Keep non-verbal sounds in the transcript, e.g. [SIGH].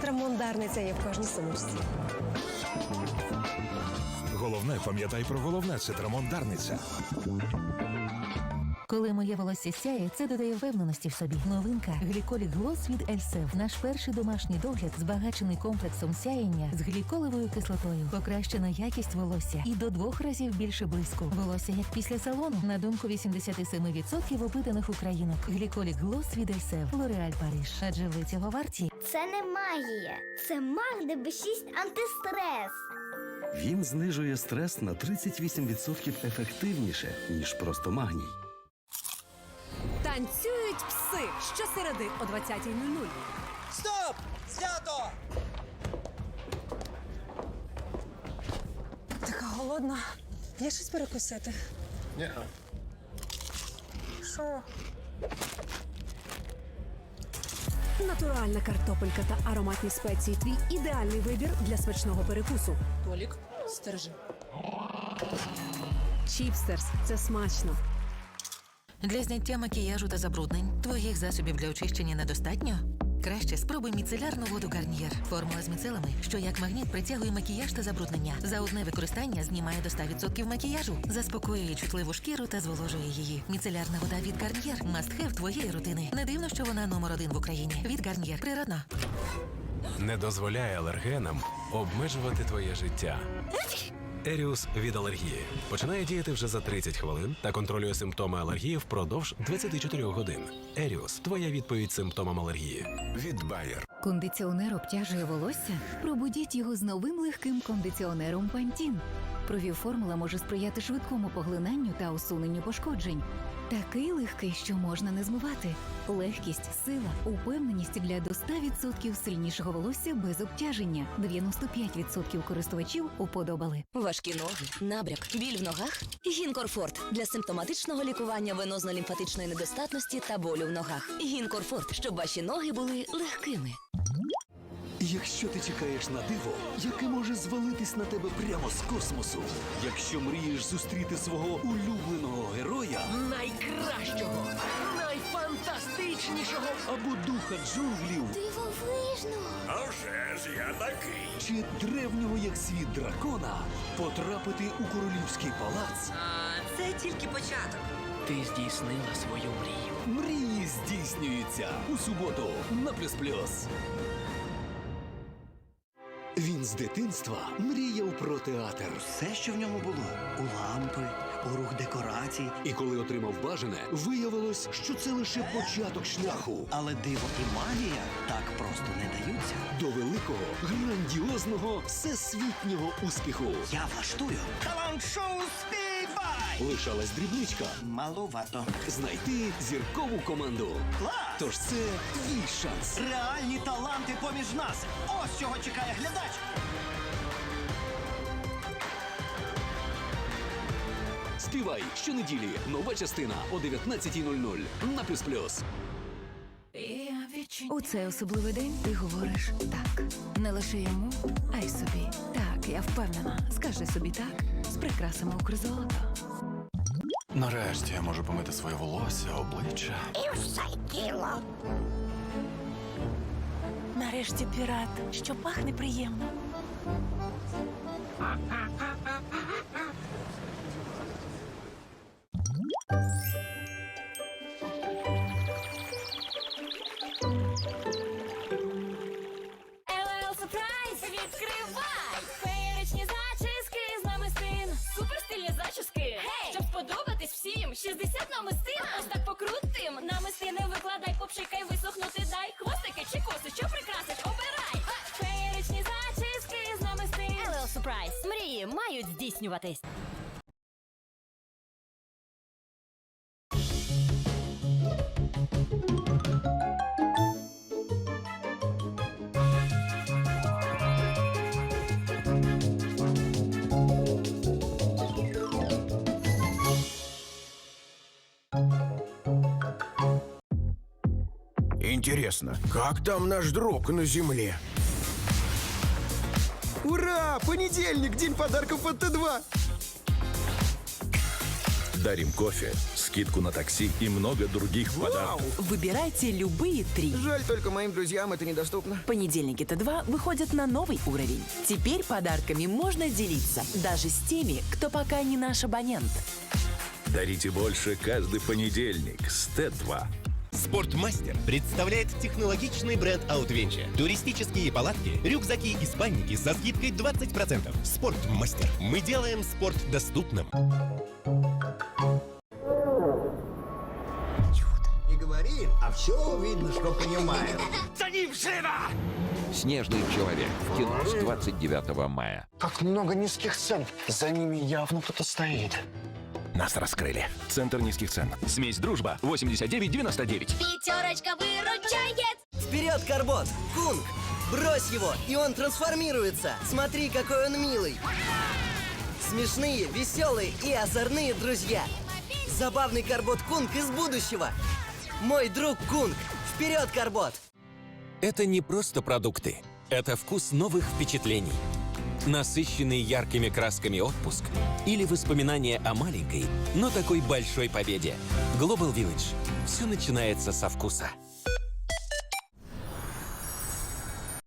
цитрамон Дарниця є в кожній сумочці. Головне, пам'ятай про головне це Дарниця. Коли моє волосся сяє, це додає впевненості в собі. Новинка гліколік Глос від Ельсев. Наш перший домашній догляд збагачений комплексом сяєння з гліколевою кислотою. Покращена якість волосся і до двох разів більше блиску. Волосся як після салону. На думку 87% опитаних українок. Гліколік Глос від Ельсев. Лореаль Париж. Адже ви цього варті. Це не магія, це Магде Б6 антистрес. Він знижує стрес на 38% ефективніше, ніж просто магній. Танцюють пси щосереди о 20.00. Стоп! Знято! Така голодна. Є щось перекусити? Ні. Що? Натуральна картопелька та ароматні спеції. Твій ідеальний вибір для смачного перекусу. Толік, стержи. Чіпстерс це смачно. Для зняття макіяжу та забруднень твоїх засобів для очищення недостатньо? Краще спробуй міцелярну воду Гарнієр. Формула з міцелами, що як магніт притягує макіяж та забруднення. За одне використання знімає до 100% макіяжу, заспокоює чутливу шкіру та зволожує її. Міцелярна вода від Гарнієр – мастхев твоєї рутини. Не дивно, що вона номер один в Україні. Від Гарнієр. Природна. не дозволяє алергенам обмежувати твоє життя. Еріус від алергії починає діяти вже за 30 хвилин та контролює симптоми алергії впродовж 24 годин. Еріус твоя відповідь симптомам алергії. Від Байер. Кондиціонер обтяжує волосся? Пробудіть його з новим легким кондиціонером Пантін. Провів формула може сприяти швидкому поглинанню та усуненню пошкоджень. Такий легкий, що можна не змивати. Легкість, сила, упевненість для до 100% сильнішого волосся без обтяження. 95% користувачів уподобали. Важкі ноги, набряк, біль в ногах. Гінкорфорт для симптоматичного лікування венозно-лімфатичної недостатності та болю в ногах. Гінкорфорт, щоб ваші ноги були легкими. Якщо ти чекаєш на диво, яке може звалитись на тебе прямо з космосу, якщо мрієш зустріти свого улюбленого героя Найкращого! Найфантастичнішого! або духа джунглів, Дивовижно! А вже ж я такий. чи древнього як світ дракона, потрапити у королівський палац, А Це тільки початок. Ти здійснила свою мрію. мрії здійснюються у суботу на плюс плюс. Він з дитинства мріяв про театр. Все, що в ньому було у лампи, у рух декорацій. І коли отримав бажане, виявилось, що це лише початок шляху Але диво і магія так просто не даються. до великого, грандіозного, всесвітнього успіху. Я влаштую талант-шоу! Лишалась дрібничка Маловато. знайти зіркову команду. Клас! Тож це твій шанс. Реальні таланти поміж нас. Ось чого чекає глядач. Співай щонеділі. Нова частина о 19.00 на плюс плюс. У цей особливий день ти говориш так. Не лише йому, а й собі. Так, я впевнена. Скажи собі так з прикрасами Укрзолото. Нарешті я можу помити своє волосся, обличчя. І все тіло. Нарешті пірат, що пахне приємно. Всім. 60 намистин. Ось так покрутим. Намистини викладай, попшикай, висохнути дай. Хвостики чи коси, що прикрасиш, обирай. Феєричні зачіски з намистин. LL Surprise. Мрії мають здійснюватись. Интересно, как там наш друг на земле? Ура! Понедельник, день подарков от Т2! Дарим кофе, скидку на такси и много других подарков. Выбирайте любые три. Жаль, только моим друзьям это недоступно. Понедельники Т2 выходят на новый уровень. Теперь подарками можно делиться, даже с теми, кто пока не наш абонент. Дарите больше каждый понедельник с Т2. Спортмастер представляет технологичный бренд Outventure. Туристические палатки, рюкзаки и спальники со скидкой 20%. Спортмастер. Мы делаем спорт доступным. Не говори, а все видно, что понимает. [LAUGHS] Снежный человек в кино с 29 мая. Как много низких цен. За ними явно кто-то стоит. Нас раскрыли. Центр низких цен. Смесь дружба 89,99. Пятерочка выручает. Вперед, Карбот! Кунг! Брось его, и он трансформируется! Смотри, какой он милый! Смешные, веселые и озорные друзья! Забавный Карбот Кунг из будущего! Мой друг Кунг! Вперед, Карбот! Это не просто продукты. Это вкус новых впечатлений. Насыщенный яркими красками отпуск или воспоминания о маленькой, но такой большой победе. Global Village. Все начинается со вкуса.